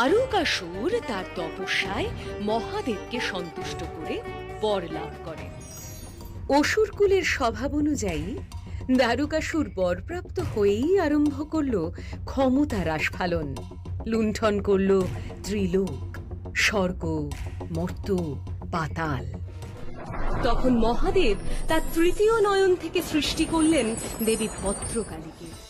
দারুকাসুর তার তপস্যায় মহাদেবকে সন্তুষ্ট করে বর লাভ করেন অসুরকুলের স্বভাব অনুযায়ী দারুকাসুর বরপ্রাপ্ত হয়েই আরম্ভ করল ক্ষমতার আস্ফালন লুণ্ঠন করল ত্রিলোক, স্বর্গ, মর্ত, পাতাল। তখন মহাদেব তার তৃতীয় নয়ন থেকে সৃষ্টি করলেন দেবী ভদ্রকালীকে।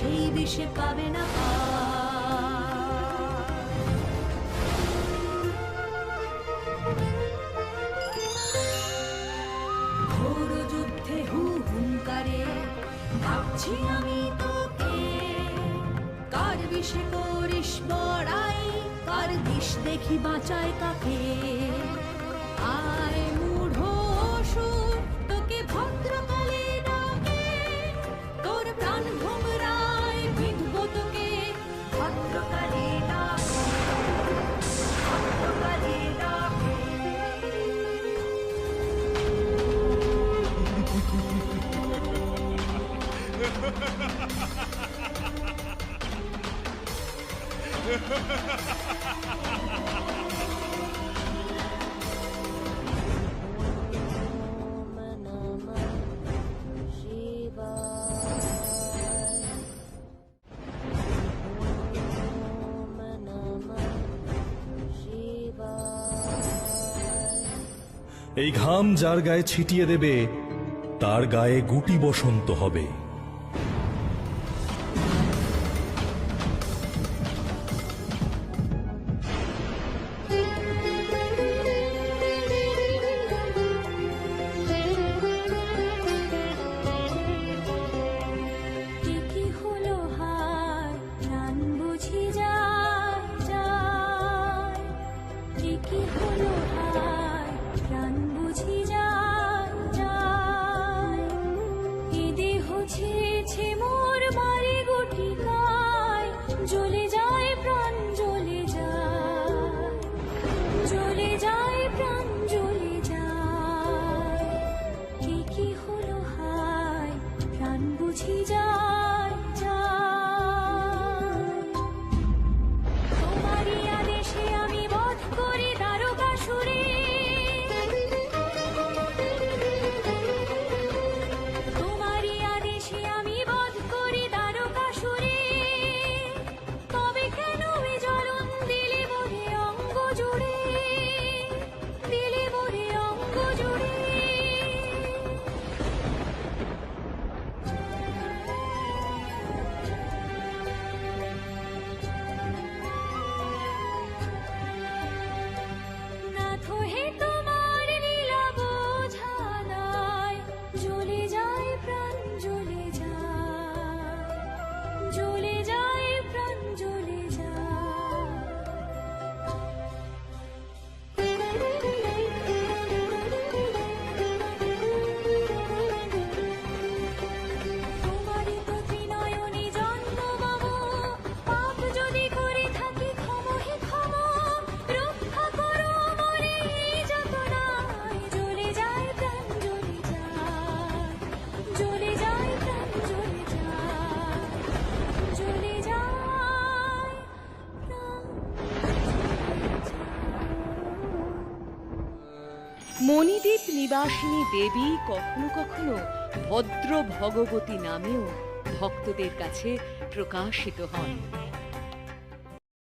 সেই বিষে পাবে না ঘোর যুদ্ধে হু হুঙ্কারে ভাবছি আমি তোকে। কার বিষে করিস বড়াই, কার বিষ দেখি বাঁচায় কাকে? আয় মূঢ় এই ঘাম যার গায়ে ছিটিয়ে দেবে তার গায়ে গুটি বসন্ত হবে। মণিদ্বীপ নিবাসিনী দেবী কখনো কখনো ভদ্র ভগবতী নামেও ভক্তদের কাছে প্রকাশিত হন।